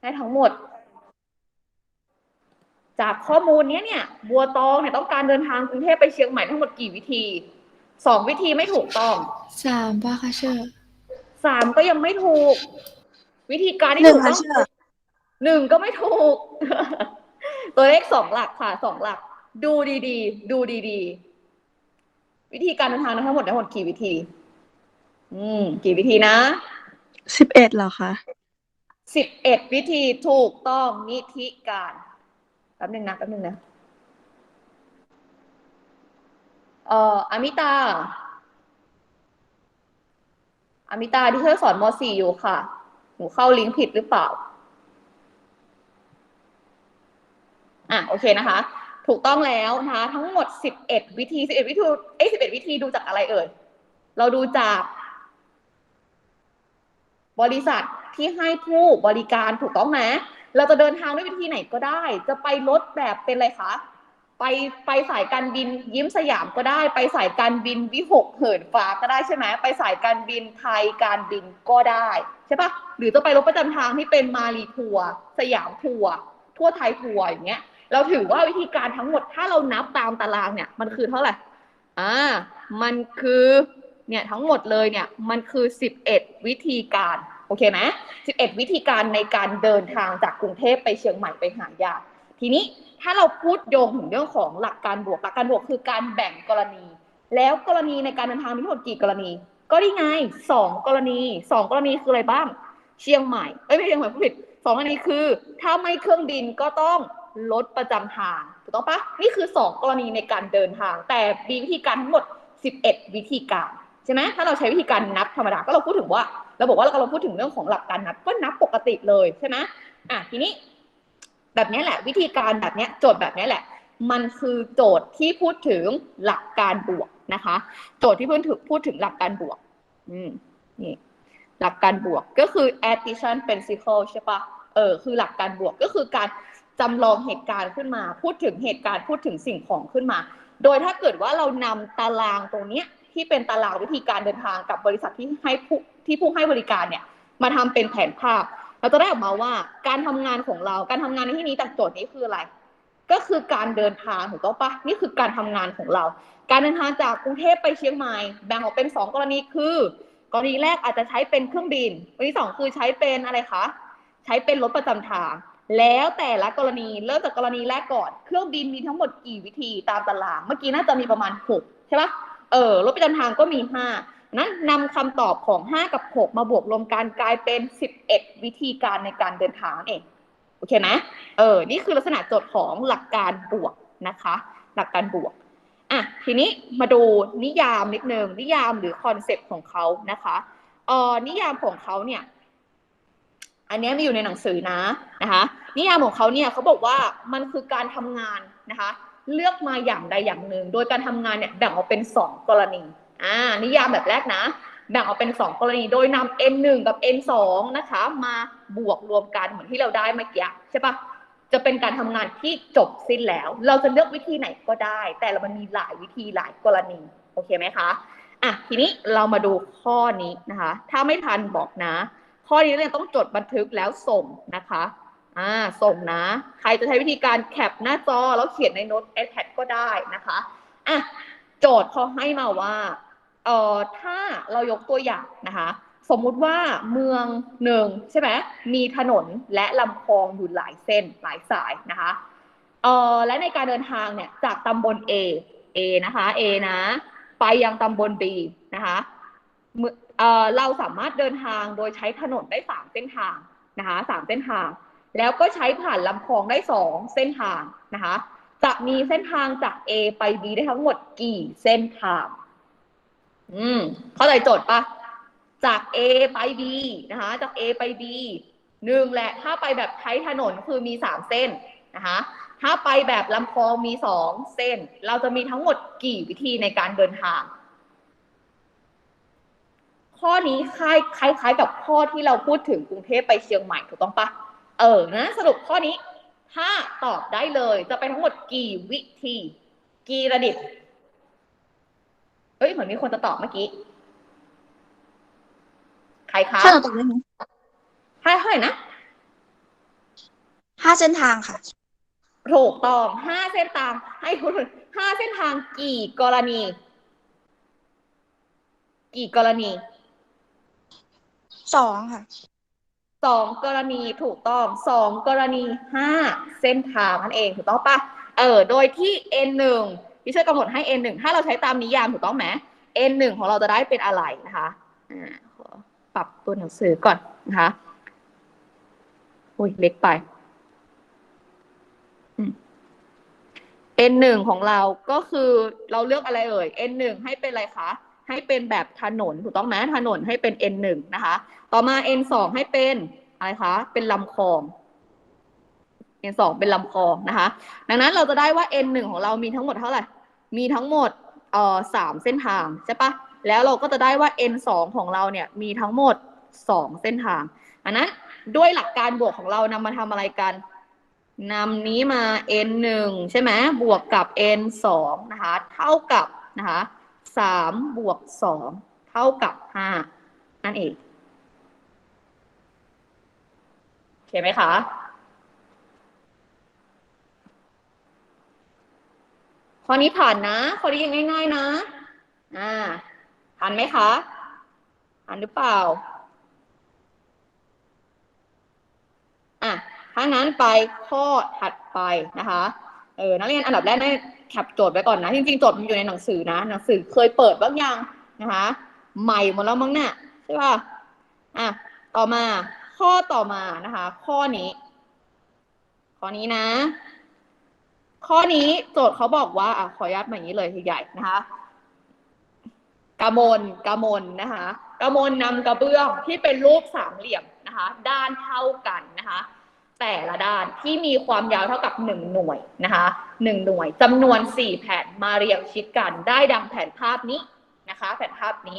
ได้ทั้งหมด จากข้อมูลเนี้ยเนี่ย บัวตองเนี่ยต้องการเดินทางกรุงเทพไปเชียงใหม่ทั้งหมดกี่วิธี สองวิธีไม่ถูกต้อง สามป่ะคะเชื่อสามก็ยังไม่ถูก วิธีการที่หนึ่งถูกต้องค่ะเชื่อหนึ่งก็ไม่ถูก ตัวเลขสองหลักค่ะสองหลัก ดูดีๆ ดูดีๆ วิธีการเดินทางทั้งหมดทั้งหมดกี่วิธี อืม กี่วิธีนะสิบเอ็ดเหรอคะ สิบเอ็ดวิธีถูกต้องนิธิการแป๊บหนึงนะแป๊บหนึงนะเอ่ออมิตา อมิตาที่เธอสอนม .4 อยู่ค่ะ หนูเข้าลิงก์ผิดหรือเปล่า อะโอเคนะคะ ถูกต้องแล้วนะคะ ทั้งหมดสิบเอ็ดวิธีสิบเอ็ดวิธีเอ้สิบเอ็ดวิธีดูจากอะไรเอ่ย เราดูจาก บริษัทที่ให้ผู้บริการถูกต้องไหมเราจะเดินทางด้วยวิธีไหนก็ได้ จะไปรถแบบเป็นอะไรคะ ไปไปสายการบินยิ้มสยามก็ได้ ไปสายการบินวิหกเหินฟ้าก็ได้ใช่ไหมไปสายการบินไทยการบินก็ได้ใช่ปะหรือจะไปรถประจำทางที่เป็นมารีทัวร์สยามทัวร์ทั่วไทยทัวร์อย่างเงี้ย เราถือว่าวิธีการทั้งหมดถ้าเรานับตามตารางเนี่ย มันคือเท่าไหร่อ่ามันคือ เนี่ยทั้งหมดเลยเนี่ยมันคือสิบเอ็ดวิธีการโอเคไหมสิบเอ็ดวิธีการในการเดินทางจากกรุงเทพไปเชียงใหม่ไปหาญาทีนี้ถ้าเราพูดโยงถึงเรื่องของหลักการบวกหลักการบวกคือการแบ่งกรณี แล้วกรณีในการเดินทางมีทั้งหมดกี่กรณี ก็นี่ไงสองกรณีสองกรณีคืออะไรบ้าง เชียงใหม่เอ้ยไม่เชียงใหม่ผิดสองกรณีคือ ถ้าไม่เครื่องบินก็ต้องรถประจำทางถูกต้องปะนี่คือสองกรณีในการเดินทาง แต่มีวิธีการทั้งหมด 11 วิธีการ ช่ไหมถ้าเราใช้วิธีการนับธรรมดาก็เราพูดถึงว่าเราบอกว่าเรากำลังพูดถึงเรื่องของหลักการนับก็นับปกติเลยใช่ไหมอะทีนี้ แบบนี้แหละ วิธีการแบบนี้โจทย์แบบนี้แหละ มันคือโจทย์ที่พูดถึงหลักการบวกนะคะ โจทย์ที่พูดถึงพูดถึงหลักการบวก อืมนี่หลักการบวกก็คือ addition principle ใช่ปะเออคือหลักการบวกก็คือการจำลองเหตุการณ์ขึ้นมา พูดถึงเหตุการณ์พูดถึงสิ่งของขึ้นมา โดยถ้าเกิดว่าเรานำตารางตรงเนี้ย ที่เป็นตารางวิธีการเดินทางกับบริษัทที่ให้ผู้ที่ผู้ให้บริการเนี่ยมาทำเป็นแผนภาพ เราจะได้ออกมาว่าการทำงานของเราการทำงานในที่นี้จากโจทย์นี้คืออะไร ก็คือการเดินทางถูกต้องปะนี่คือการทำงานของเรา การเดินทางจากกรุงเทพไปเชียงใหม่แบ่งออกเป็นสองกรณีคือกรณีแรกอาจจะใช้เป็นเครื่องบินกรณีสองคือใช้เป็นอะไรคะใช้เป็นรถประจำทาง แล้วแต่ละกรณีเริ่มจากกรณีแรกก่อน เครื่องบินมีทั้งหมดกี่วิธีตามตาราง เมื่อกี้น่าจะมีประมาณหกใช่ปะ เออรถประจำทางก็มีห้านั้นนำคำตอบของ 5 กับ 6 มาบวกรวมกันกลายเป็น 11 วิธีการในการเดินทางเองโอเคไหมเออนี่คือลักษณะโจทย์ของหลักการบวกนะคะ หลักการบวกอะทีนี้มาดูนิยามนิดนึงนิยามหรือคอนเซปต์ของเขานะคะเออนิยามของเขาเนี่ย อันนี้มีอยู่ในหนังสือนะนะคะ นิยามของเขาเนี่ยเขาบอกว่ามันคือการทำงานนะคะ เลือกมาอย่างใดอย่างหนึ่ง โดยการทำงานเนี่ยแบ่งออกเป็นสองกรณีอ่านิยามแบบแรกนะแบ่งออกเป็นสองกรณีโดยนำ n หนึ่งกับ n สองนะคะ มาบวกรวมกันเหมือนที่เราได้เมื่อกี้ใช่ปะจะเป็นการทำงานที่จบสิ้นแล้ว เราจะเลือกวิธีไหนก็ได้ แต่ละมันมีหลายวิธีหลายกรณีโอเคไหมคะอะทีนี้เรามาดูข้อนี้นะคะ ถ้าไม่ทันบอกนะ ข้อนี้เนี่ยต้องจดบันทึกแล้วส่งนะคะ อ่าส่งนะ ใครจะใช้วิธีการแคปหน้าจอแล้วเขียนในโน้ต iPad ก็ได้นะคะอะโจทย์เขาให้มาว่าเอ่อถ้าเรายกตัวอย่างนะคะ สมมุติว่าเมืองหนึ่งใช่ไหมมีถนนและลำคลองอยู่หลายเส้นหลายสายนะคะเอ่อและในการเดินทางเนี่ยจากตำบล A A นะคะ A นะ ไปยังตำบล B นะคะเอเอ่อเราสามารถเดินทางโดยใช้ถนนได้สามเส้นทางนะคะสามเส้นทาง แล้วก็ใช้ผ่านลำคลองได้สองเส้นทางนะคะ จะมีเส้นทางจาก A ไป B ได้ทั้งหมดกี่เส้นทาง อืม เข้าใจโจทย์ปะจาก A ไป B นะคะ จาก A ไป B หนึ่งแหละ ถ้าไปแบบใช้ถนนคือมีสามเส้นนะคะ ถ้าไปแบบลำคลองมีสองเส้น เราจะมีทั้งหมดกี่วิธีในการเดินทาง ข้อนี้คล้ายคล้ายๆกับข้อที่เราพูดถึงกรุงเทพไปเชียงใหม่ถูกต้องปะ เออนะสรุปข้อนี้ ถ้าตอบได้เลยจะไปทั้งหมดกี่วิธี กี่ระดิษฐ์เฮ้ยเหมือนมีคนจะตอบเมื่อกี้ ใครคะเชื่อตอบได้ไหมใช่เท่าไหร่นะห้าเส้นทางค่ะ ถูกต้องห้าเส้นทาง ให้คุณห้าเส้นทางกี่กรณี กี่กรณี สองค่ะ สองกรณีถูกต้องสองกรณีห้าเส้นทางนั่นเองถูกต้องปะเออโดยที่ n หนึ่งที่ช่วยกำหนดให้ n หนึ่งถ้าเราใช้ตามนิยามถูกต้องไหม n หนึ่งของเราจะได้เป็นอะไรนะคะอ่าขอปรับตัวหนังสือก่อนนะคะอุ้ยเล็กไปอืม n หนึ่งของเราก็คือเราเลือกอะไรเอ่ย n หนึ่งให้เป็นอะไรคะ ให้เป็นแบบถนนถูกต้องไหมถนนให้เป็น n หนึ่งนะคะ ต่อมา n สองให้เป็นอะไรคะ เป็นลำคลอง n สองเป็นลำคลองนะคะ ดังนั้นเราจะได้ว่า n หนึ่งของเรามีทั้งหมดเท่าไหร่ มีทั้งหมดเอ่อสามเส้นทางใช่ปะแล้วเราก็จะได้ว่า n สองของเราเนี่ยมีทั้งหมดสองเส้นทางอันนั้นด้วยหลักการบวกของเรานำมาทำอะไรกันนำนี้มา n หนึ่งใช่ไหมบวกกับ n สองนะคะ เท่ากับนะคะ สามบวกสองเท่ากับห้านั่นเองโอเคไหมคะข้อนี้ผ่านนะข้อนี้ยังง่าย ๆ นะ อ่าผ่านไหมคะผ่านหรือเปล่า อะถ้างั้นไปข้อถัดไปนะคะ เออ นักเรียนอันดับแรกได้ แคปโจทย์ไว้ก่อนนะ จริงๆโจทย์มันอยู่ในหนังสือนะ หนังสือเคยเปิดบ้างยังนะคะ ใหม่หมดแล้วมั้งเนี่ยใช่ป่ะอะต่อมาข้อต่อมานะคะ ข้อนี้ ข้อนี้นะ ข้อนี้โจทย์เขาบอกว่าอะขออนุญาตมาอย่างนี้เลยใหญ่ๆนะคะกระมนกระมนนะคะกระมนนำกระเบื้องที่เป็นรูปสามเหลี่ยมนะคะ ด้านเท่ากันนะคะ แต่ละด้านที่มีความยาวเท่ากับหนึ่งหน่วยนะคะหนึ่งหน่วยจำนวนสี่แผ่นมาเรียงชิดกันได้ดังแผนภาพนี้นะคะ แผนภาพนี้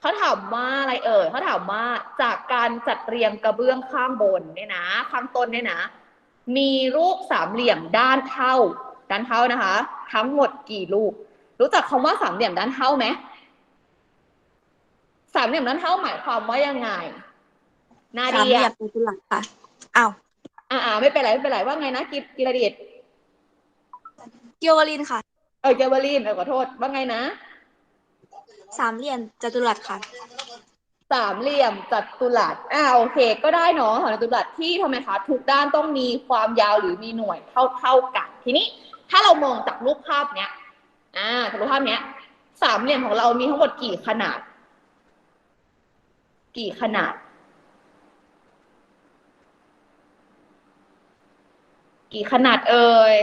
เขาถามว่าอะไรเอ่ยเขาถามว่าจากการจัดเรียงกระเบื้องข้างบนเนี่ยนะข้างต้นเนี่ยนะ มีรูปสามเหลี่ยมด้านเท่า ด้านเท่านะคะ ทั้งหมดกี่รูป รู้จักคำว่าสามเหลี่ยมด้านเท่าไหมสามเหลี่ยมด้านเท่าหมายความว่ายังไงนาเดียสามเหลี่ยมจัตุรัสค่ะอ้าว อ่าไม่เป็นไรไม่เป็นไรว่าไงนะกิกิรดิตเกียววลินค่ะ เออเกวลินเออขอโทษว่าไงนะสามเหลี่ยมจัตุรัสค่ะ สามเหลี่ยมจัตุรัสอ่าโอเค ก็ได้เนาะสามเหลี่ยมจัตุรัสที่ทำไมคะทุกด้านต้องมีความยาวหรือมีหน่วยเท่าเท่ากัน ทีนี้ ถ้าเรามองจากรูปภาพเนี้ยอ่าจากรูปภาพเนี้ย สามเหลี่ยมของเรามีทั้งหมดกี่ขนาด กี่ขนาด กี่ขนาดเอ่ย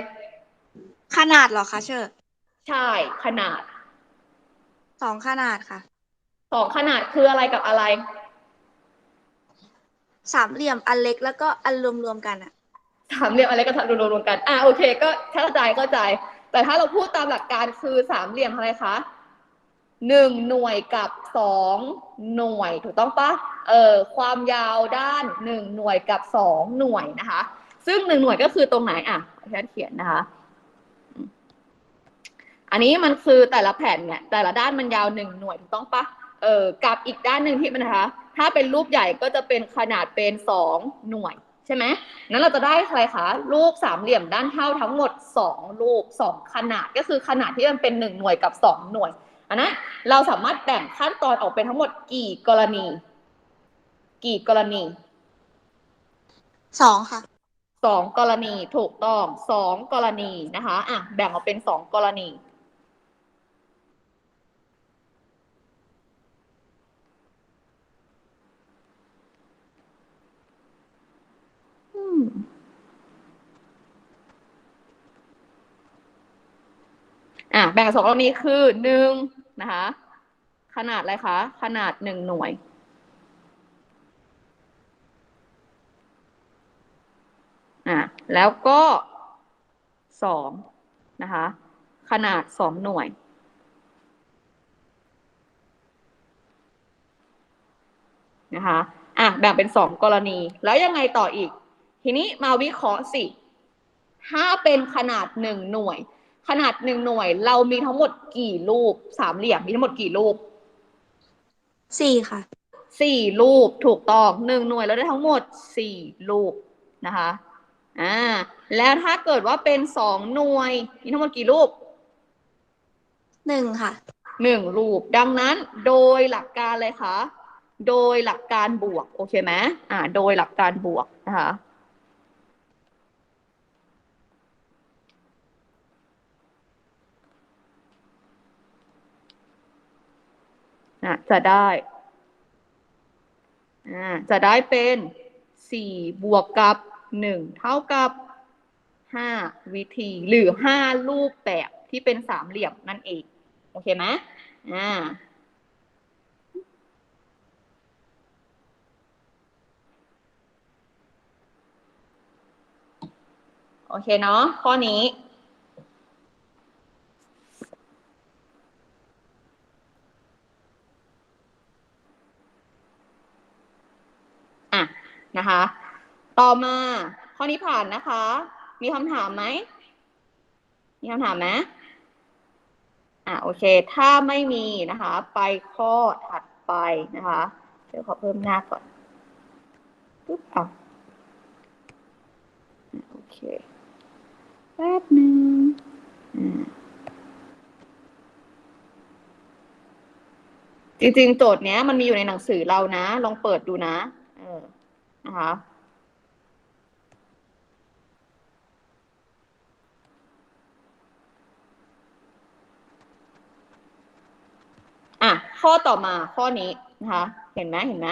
ขนาดเหรอคะเชอร์ใช่ ขนาด สองขนาดค่ะ สองขนาดคืออะไรกับอะไร สามเหลี่ยมอันเล็กแล้วก็อันรวมๆกันอะสามเหลี่ยมอะไรก็รวมๆกัน อ่าโอเค ก็เข้าใจเข้าใจ แต่ถ้าเราพูดตามหลักการคือสามเหลี่ยมอะไรคะหนึ่งหน่วยกับสองหน่วยถูกต้องปะเออความยาวด้านหนึ่งหน่วยกับสองหน่วยนะคะ ซึ่งหนึ่งหน่วยก็คือตรงไหนอะอาจารย์เขียนนะคะ อันนี้มันคือแต่ละแผ่นเนี่ย แต่ละด้านมันยาวหนึ่งหน่วยถูกต้องปะเออกับอีกด้านหนึ่งที่มันนะคะ ถ้าเป็นรูปใหญ่ก็จะเป็นขนาดเป็นสองหน่วยใช่ไหมนั้นเราจะได้อะไรคะ รูปสามเหลี่ยมด้านเท่าทั้งหมดสองรูปสองขนาดก็คือขนาดที่มันเป็นหนึ่งหน่วยกับสองหน่วยอันนั้นเราสามารถแบ่งขั้นตอนออกเป็นทั้งหมดกี่กรณี กี่กรณีสองค่ะ สองกรณีถูกต้องสองกรณีนะคะ อะ แบ่งออกเป็นสองกรณี อืมอะ แบ่งสองกรณีคือหนึ่งนะคะ ขนาดอะไรคะ ขนาดหนึ่งหน่วย อะแล้วก็สองนะคะ ขนาดสองหน่วย นะคะอะแบ่งเป็นสองกรณี แล้วยังไงต่ออีก ทีนี้มาวิเคราะห์สิ ถ้าเป็นขนาดหนึ่งหน่วย ขนาดหนึ่งหน่วย เรามีทั้งหมดกี่รูป สามเหลี่ยมมีทั้งหมดกี่รูปสี่ค่ะ สี่รูปถูกต้องหนึ่งหน่วยเราได้ทั้งหมดสี่รูปนะคะ อ่าแล้วถ้าเกิดว่าเป็นสองหน่วย มีทั้งหมดกี่รูปหนึ่งค่ะหนึ่งรูป ดังนั้นโดยหลักการเลยคะโดยหลักการบวก โอเคไหมอ่า โดยหลักการบวกนะคะอะจะได้อ่าจะได้เป็นสี่บวกกับ หนึ่งเท่ากับห้าวิธีหรือห้ารูปแบบที่เป็นสามเหลี่ยมนั่นเอง โอเคไหมอ่าโอเคเนาะข้อนี้ อะ นะคะ ต่อมา ข้อนี้ผ่านนะคะ มีคำถามไหม มีคำถามไหมอะโอเค ถ้าไม่มีนะคะ ไปข้อถัดไปนะคะ เดี๋ยวขอเพิ่มหน้าก่อนปุ๊บเอาอะโอเคแป๊บหนึ่งอืมจริงๆ โจทย์เนี้ยมันมีอยู่ในหนังสือเรานะ ลองเปิดดูนะ เออ นะคะ อะข้อต่อมาข้อนี้นะคะเห็นไหมเห็นไหม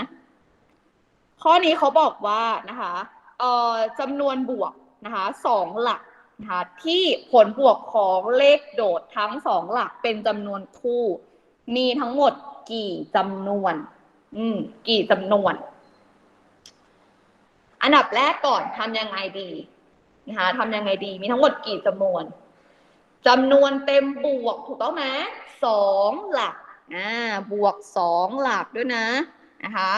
ข้อนี้เขาบอกว่านะคะเอ่อจำนวนบวกนะคะสองหลักนะคะที่ผลบวกของเลขโดดทั้งสองหลักเป็นจำนวนคู่ มีทั้งหมดกี่จำนวน อืม กี่จำนวน อันดับแรกก่อนทำยังไงดีนะคะทำยังไงดี มีทั้งหมดกี่จำนวนจำนวนเต็มบวกถูกต้องไหมสองหลัก อ่าบวกสองหลักด้วยนะนะคะ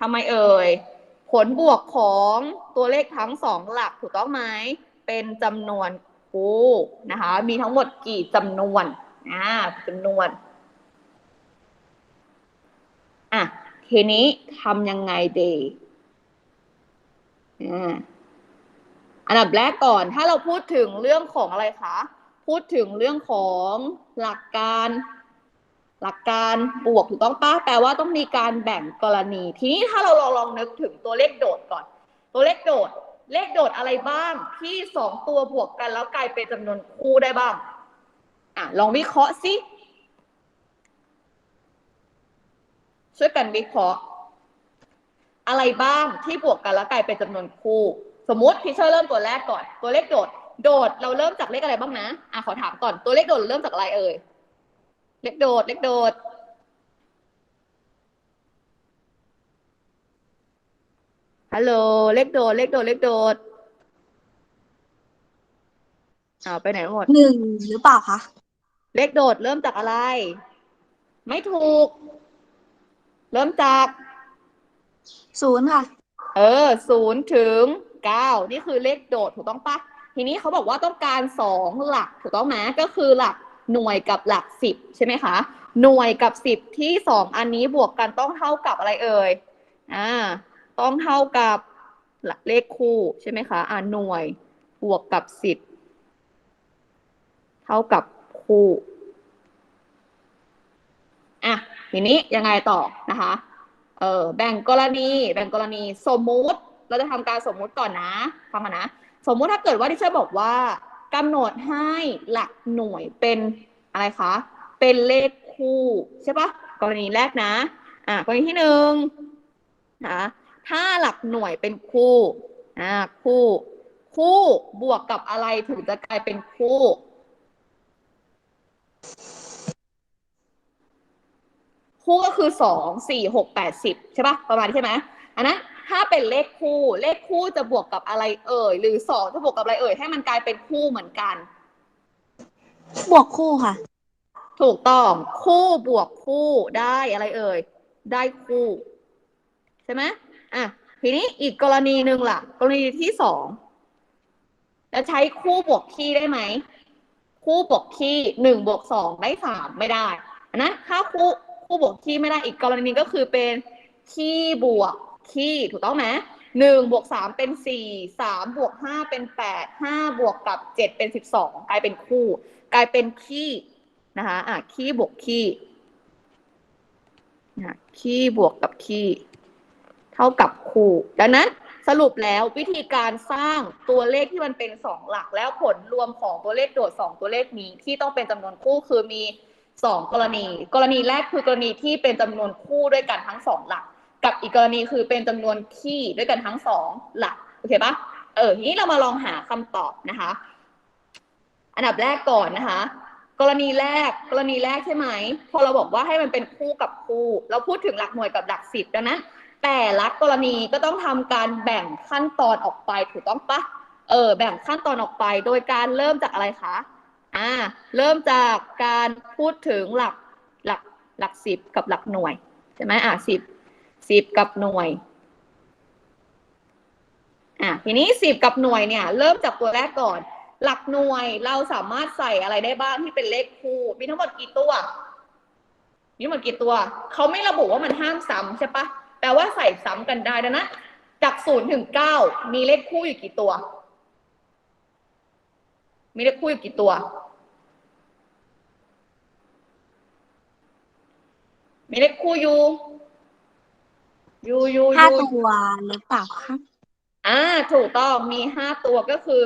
ทำไมเอ่ย ผลบวกของตัวเลขทั้งสองหลักถูกต้องไหมเป็นจำนวนคู่นะคะ มีทั้งหมดกี่จำนวนอ่าจำนวนอะทีนี้ทำยังไงดีอ่าอันดับแรกก่อนถ้าเราพูดถึงเรื่องของอะไรคะ พูดถึงเรื่องของหลักการ หลักการบวกถูกต้องป้าแปลว่าต้องมีการแบ่งกรณี ทีนี้ถ้าเราลองลองนึกถึงตัวเลขโดดก่อน ตัวเลขโดด เลขโดดอะไรบ้างที่สองตัวบวกกันแล้วกลายเป็นจำนวนคู่ได้บ้าง อะลองวิเคราะห์สิช่วยกันวิเคราะห์ อะไรบ้างที่บวกกันแล้วกลายเป็นจำนวนคู่ สมมติพี่เชอร์เริ่มตัวแรกก่อน ตัวเลขโดด โดดเราเริ่มจากเลขอะไรบ้างนะอะขอถามก่อนตัวเลขโดดเริ่มจากอะไรเอ่ย เลขโดด เลขโดด ฮัลโหล เลขโดด เลขโดด เลขโดดอ้าวไปไหนหมด หนึ่งหรือเปล่าคะเลขโดดเริ่มจากอะไร ไม่ถูก เริ่มจาก ศูนย์ค่ะ เออศูนย์ถึงเก้านี่คือเลขโดดถูกต้องปะทีนี้เขาบอกว่าต้องการสองหลักถูกต้องไหมก็คือหลัก หน่วยกับหลักสิบใช่ไหมคะ หน่วยกับสิบที่สองอันนี้บวกกันต้องเท่ากับอะไรเอ่ยอ่าต้องเท่ากับเลขคู่ใช่ไหมคะอ่าหน่วยบวกกับสิบเท่ากับคู่อะทีนี้ยังไงต่อนะคะเออแบ่งกรณี แบ่งกรณีสมมุติเราจะทำการสมมุติก่อนนะฟังก่อนนะ สมมุติถ้าเกิดว่าที่เชอร์บอกว่า กำหนดให้หลักหน่วยเป็นอะไรคะ เป็นเลขคู่ใช่ปะกรณีแรกนะ อ่ากรณีที่หนึ่งนะถ้าหลักหน่วยเป็นคู่อ่าคู่ คู่บวกกับอะไรถึงจะกลายเป็นคู่ คู่ก็คือสองสี่หกแปดสิบใช่ปะประมาณนี้ใช่ไหมอันนั้น ถ้าเป็นเลขคู่ เลขคู่จะบวกกับอะไรเอ่ย หรือสองจะบวกกับอะไรเอ่ย ให้มันกลายเป็นคู่เหมือนกัน บวกคู่ค่ะ ถูกต้อง คู่บวกคู่ได้อะไรเอ่ย ได้คู่ ใช่ไหมอะ ทีนี้อีกกรณีหนึ่งล่ะ กรณีที่สองจะใช้คู่บวกคี่ได้ไหม คู่บวกคี่หนึ่งบวกสองได้สามไม่ได้อันนั้นถ้าคู่คู่บวกคี่ไม่ได้อีกกรณีก็คือเป็นคี่บวก คี่ถูกต้องไหมหนึ่งบวกสามเป็นสี่สามบวกห้าเป็นแปดห้าบวกกับเจ็ดเป็นสิบสองกลายเป็นคู่ กลายเป็นขี้นะคะอะขี้บวกขี้นะขี้บวกกับขี้เท่ากับคู่ ดังนั้นสรุปแล้ววิธีการสร้างตัวเลขที่มันเป็นสองหลักแล้วผลรวมของตัวเลขโดดสองตัวเลขนี้ที่ต้องเป็นจำนวนคู่คือมีสองกรณี กรณีแรกคือกรณีที่เป็นจำนวนคู่ด้วยกันทั้งสองหลัก กับอีกกรณีคือเป็นจำนวนขี้ด้วยกันทั้งสองหลักโอเคปะเออทีนี้เรามาลองหาคำตอบนะคะ อันดับแรกก่อนนะคะ กรณีแรกกรณีแรกใช่ไหมพอเราบอกว่าให้มันเป็นคู่กับคู่ เราพูดถึงหลักหน่วยกับหลักสิบดังนั้นแต่ละกรณีก็ต้องทำการแบ่งขั้นตอนออกไปถูกต้องปะเออแบ่งขั้นตอนออกไปโดยการเริ่มจากอะไรคะอ่าเริ่มจากการพูดถึงหลักหลักหลักสิบกับหลักหน่วยใช่ไหมอ่าสิบ สิบกับหน่วยอะทีนี้สิบกับหน่วยเนี่ย เริ่มจากตัวแรกก่อน หลักหน่วยเราสามารถใส่อะไรได้บ้างที่เป็นเลขคู่มีทั้งหมดกี่ตัวมีทั้งหมดกี่ตัวเขาไม่ระบุว่ามันห้ามซ้ำใช่ปะแปลว่าใส่ซ้ำกันได้ดังนั้นจากศูนย์ถึงเก้ามีเลขคู่อยู่กี่ตัว มีเลขคู่อยู่กี่ตัว มีเลขคู่อยู่ ยู่อยู่อห้ายู่ตัวหรือเปล่าคะอ่า ถูกต้องมีห้าตัวก็คือ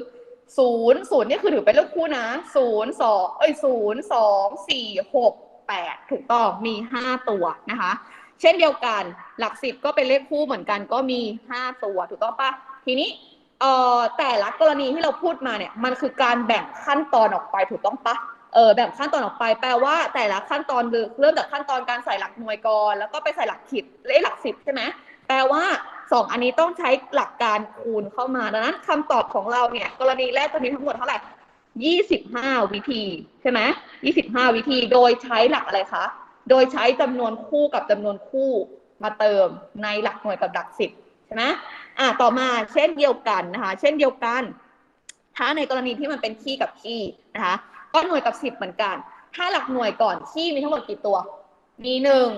ศูนย์ศูนย์นี่คือถือเป็นเลขคู่นะศูนย์สองเอ้ยศูนย์สองสี่หกแปดถูกต้องมีห้าตัวนะคะ เช่นเดียวกันหลักสิบก็เป็นเลขคู่เหมือนกันก็มีห้าตัวถูกต้องปะทีนี้เอ่อแต่ละกรณีที่เราพูดมาเนี่ย มันคือการแบ่งขั้นตอนออกไปถูกต้องปะ เออแบ่งขั้นตอนออกไปแปลว่าแต่ละขั้นตอนเริ่มจากขั้นตอนการใส่หลักหน่วยก่อนแล้วก็ไปใส่หลักขิดเลขหลักสิบใช่ไหมแปลว่าสองอันนี้ต้องใช้หลักการคูณเข้ามาดังนั้นคำตอบของเราเนี่ย กรณีแรกตัวนี้ทั้งหมดเท่าไหร่ยี่สิบห้าวิธีใช่ไหมยี่สิบห้าวิธีโดยใช้หลักอะไรคะ โดยใช้จำนวนคู่กับจำนวนคู่มาเติมในหลักหน่วยกับหลักสิบใช่ไหมอะต่อมาเช่นเดียวกันนะคะ เช่นเดียวกัน ถ้าในกรณีที่มันเป็นขี้กับขี้นะคะ ก็หน่วยกับสิบเหมือนกัน ถ้าหลักหน่วยก่อนขี้มีทั้งหมดกี่ตัว มีหนึ่ง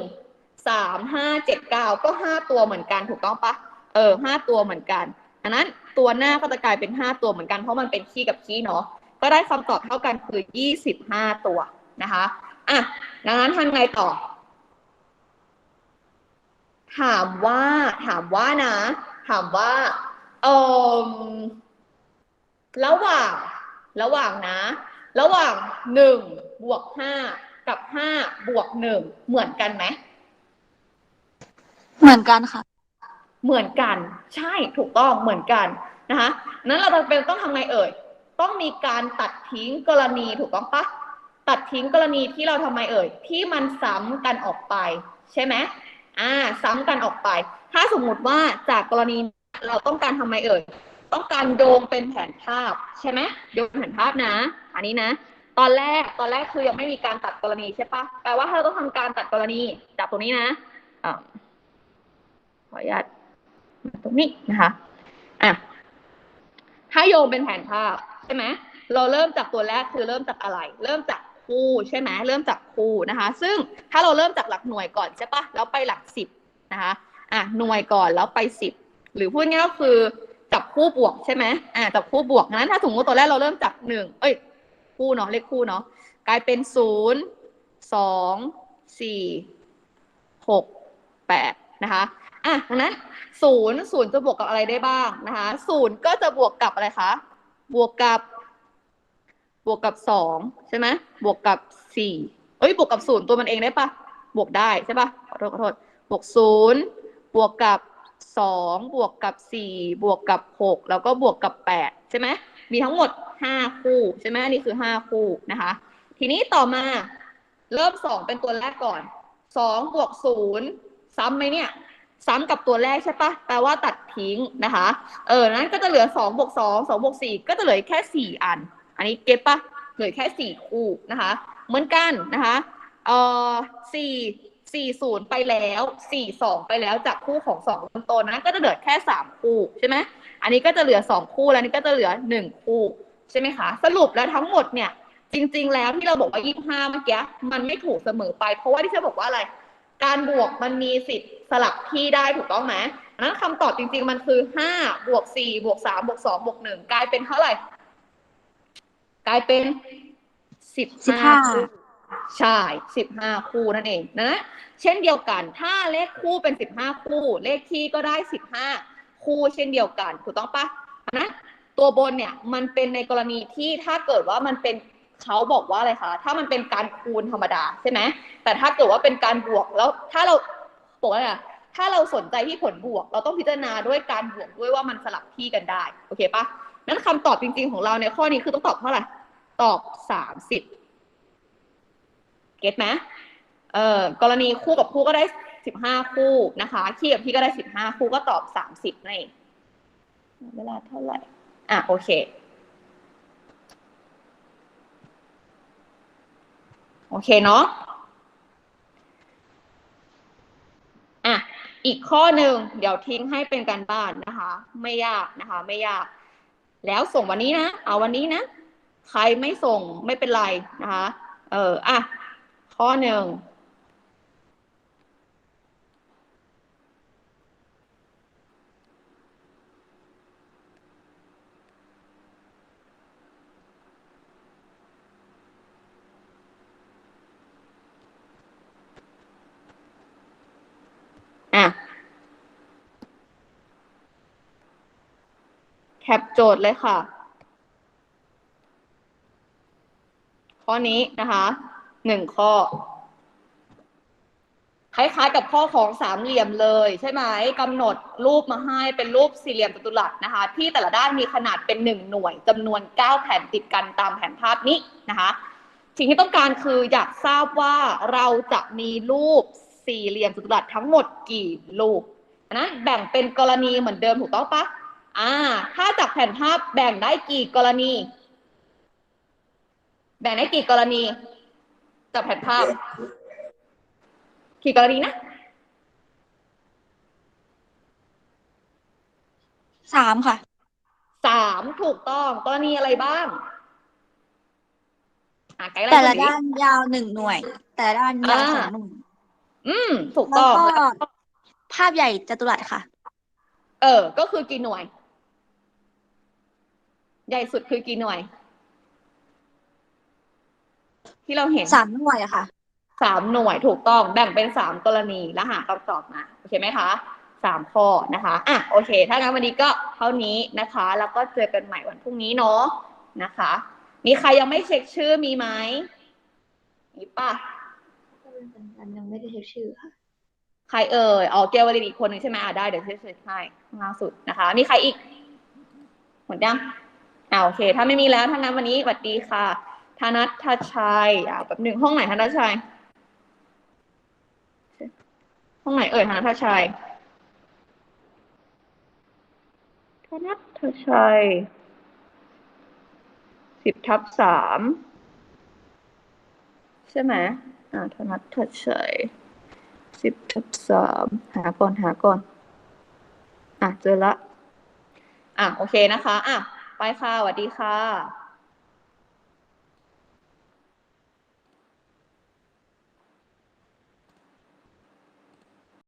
สามห้าเจ็ดเก้าก็ห้าตัวเหมือนกันถูกต้องปะเออห้าตัวเหมือนกัน อันนั้นตัวหน้าก็จะกลายเป็นห้าตัวเหมือนกันเพราะมันเป็นขี้กับขี้เนาะก็ได้คำตอบเท่ากันคือยี่สิบห้าตัวนะคะอะดังนั้นทำไงต่อ ถามว่าถามว่านะ ถามว่าเออระหว่างระหว่างนะ ระหว่างหนึ่งบวกห้ากับห้าบวกหนึ่งเหมือนกันไหมเหมือนกันค่ะ เหมือนกัน ใช่ถูกต้องเหมือนกันนะคะนั้นเราจำเป็นต้องทำไงเอ่ย ต้องมีการตัดทิ้งกรณีถูกต้องปะตัดทิ้งกรณีที่เราทำไมเอ่ย ที่มันซ้ำกันออกไป ใช่ไหมอ่า ซ้ำกันออกไป ถ้าสมมุติว่าจากกรณีเราต้องการทำไมเอ่ย ต้องการโยงเป็นแผนภาพใช่ไหมโยงแผนภาพนะ อันนี้นะ ตอนแรกตอนแรกคือยังไม่มีการตัดกรณีใช่ปะแปลว่าเราต้องทำการตัดกรณีจากตรงนี้นะอ่าขออนุญาตตรงนี้นะคะอะถ้าโยงเป็นแผนภาพใช่ไหมเราเริ่มจากตัวแรกคือเริ่มจากอะไร เริ่มจากคู่ใช่ไหมเริ่มจากคู่นะคะ ซึ่งถ้าเราเริ่มจากหลักหน่วยก่อนใช่ปะแล้วไปหลักสิบนะคะอะหน่วยก่อนแล้วไปสิบหรือพูดง่ายๆก็คือ จับคู่บวกใช่ไหมอะจับคู่บวกงั้นถ้าสมมติตัวแรกเราเริ่มจากหนึ่งเอ้ย คู่เนาะเลขคู่เนาะกลายเป็นศูนย์สองสี่หกแปดนะคะอะดังนั้นศูนย์ศูนย์จะบวกกับอะไรได้บ้างนะคะศูนย์ก็จะบวกกับอะไรคะบวกกับบวกกับสองใช่ไหมบวกกับสี่เอ้ยบวกกับศูนย์ตัวมันเองได้ปะบวกได้ใช่ปะขอโทษขอโทษบวกศูนย์บวกกับ สองบวกกับสี่บวกกับหกแล้วก็บวกกับแปดใช่ไหมมีทั้งหมดห้าคู่ใช่ไหมอันนี้คือห้าคู่นะคะ ทีนี้ต่อมาเริ่มสองเป็นตัวแรกก่อนสองบวกศูนย์ซ้ำไหมเนี่ยซ้ำกับตัวแรกใช่ปะแปลว่าตัดทิ้งนะคะ เออ นั้นก็จะเหลือสองบวกสองสองบวกสี่ก็จะเหลือแค่สี่อัน อันนี้เก็บปะเหลือแค่สี่คู่นะคะ เหมือนกันนะคะ เออสี่ สี่ศูนย์ไปแล้วสี่สองไปแล้วจากคู่ของสองต้นๆนะก็จะเหลือแค่สามคู่ใช่ไหมอันนี้ก็จะเหลือสองคู่แล้วนี้ก็จะเหลือหนึ่งคู่ใช่ไหมคะ สรุปแล้วทั้งหมดเนี่ย จริง ๆ แล้วที่เราบอกว่ายี่ห้าเมื่อกี้มันไม่ถูกเสมอไป เพราะว่าที่เธอบอกว่าอะไร การบวกมันมีสิทธิ์สลับที่ได้ถูกต้องไหมนั้นคำตอบจริง ๆ มันคือห้าบวกสี่บวกสามบวกสองบวกหนึ่งกลายเป็นเท่าไหร่ กลายเป็นสิบห้า ใช่สิบห้าคู่นั่นเองนะ เช่นเดียวกัน ถ้าเลขคู่เป็นสิบห้าคู่ เลขที่ก็ได้สิบห้าคู่เช่นเดียวกัน ถูกต้องปะนะตัวบนเนี่ยมันเป็นในกรณีที่ถ้าเกิดว่ามันเป็นเขาบอกว่าอะไรคะถ้ามันเป็นการคูณธรรมดาใช่ไหมแต่ถ้าเกิดว่าเป็นการบวกแล้วถ้าเราบอกว่าอะถ้าเราสนใจที่ผลบวก เราต้องพิจารณาด้วยการบวกด้วยว่ามันสลับที่กันได้ โอเคปะนั้นคำตอบจริง ๆ ของเราในข้อนี้คือต้องตอบเท่าไหร่ตอบสามสิบ ก็ตไหมเอ่อกรณีคู่กับคู่ก็ได้สิบห้าคู่นะคะขี้กับพี่ก็ได้สิบห้าคู่ก็ตอบสามสิบนั่นเองเวลาเท่าไหร่ อะโอเค โอเคเนาะอะอีกข้อหนึ่งเดี๋ยวทิ้งให้เป็นการบ้านนะคะ ไม่ยากนะคะ ไม่ยาก แล้วส่งวันนี้นะ เอาวันนี้นะ ใครไม่ส่งไม่เป็นไรนะคะ เอออะ ข้อหนึ่งอะแคปโจทย์เลยค่ะ ข้อนี้นะคะ หนึ่งข้อ คล้ายๆกับข้อของสามเหลี่ยมเลย ใช่ไหมกำหนดรูปมาให้เป็นรูปสี่เหลี่ยมจัตุรัสนะคะ ที่แต่ละด้านมีขนาดเป็นหนึ่งหน่วยจำนวนเก้าแผ่นติดกันตามแผนภาพนี้นะคะสิ่งที่ต้องการคืออยากทราบว่าเราจะมีรูปสี่เหลี่ยมจัตุรัสทั้งหมดกี่รูปนะแบ่งเป็นกรณีเหมือนเดิมถูกต้องปะอ่า ถ้าจากแผนภาพแบ่งได้กี่กรณี แบ่งได้กี่กรณี จากแผนภาพกี่กรณีนะสามค่ะสามถูกต้องกรณีอะไรบ้างอ่าไกด์ไลแต่น์ละคนนี้ด้านยาวหนึ่งหน่วย แต่ละด้านยาวอ่าสองหน่วยอืม ถูกแล้วต้องก็ภาพใหญ่จัตุรัสค่ะ เออ ก็คือกี่หน่วย ใหญ่สุดคือกี่หน่วย ที่เราเห็นสามหน่วยอะค่ะสามหน่วยถูกต้องแบ่งเป็นสามกรณีแล้วหาคำตอบมาโอเคไหมคะสามข้อนะคะอะโอเค ถ้างั้นวันนี้ก็เท่านี้นะคะ แล้วก็เจอกันใหม่วันพรุ่งนี้เนาะนะคะ มีใครยังไม่เช็คชื่อมีไหมมีป่ะยังไม่ได้เช็คชื่อค่ะใครเอ่ยอ๋อเกลวลินอีกคนหนึ่งใช่ไหมอะได้เดี๋ยวเช็คชื่อให้ข้างล่างสุดนะคะ มีใครอีกหมดยังอ่าโอเค ถ้าไม่มีแล้วถ้างั้นวันนี้สวัสดีค่ะ ธนัทชัยอ่าแบบหนึ่งห้องไหนธนัทชัย ห้องไหนเอ่ยธนัทชัยธนัทชัยสิบทับสามใช่ไหมอ่าธนัทชัยสิบทับสามหาก่อนหาก่อน อะเจอละ อะโอเคนะคะ อะไปค่ะสวัสดีค่ะ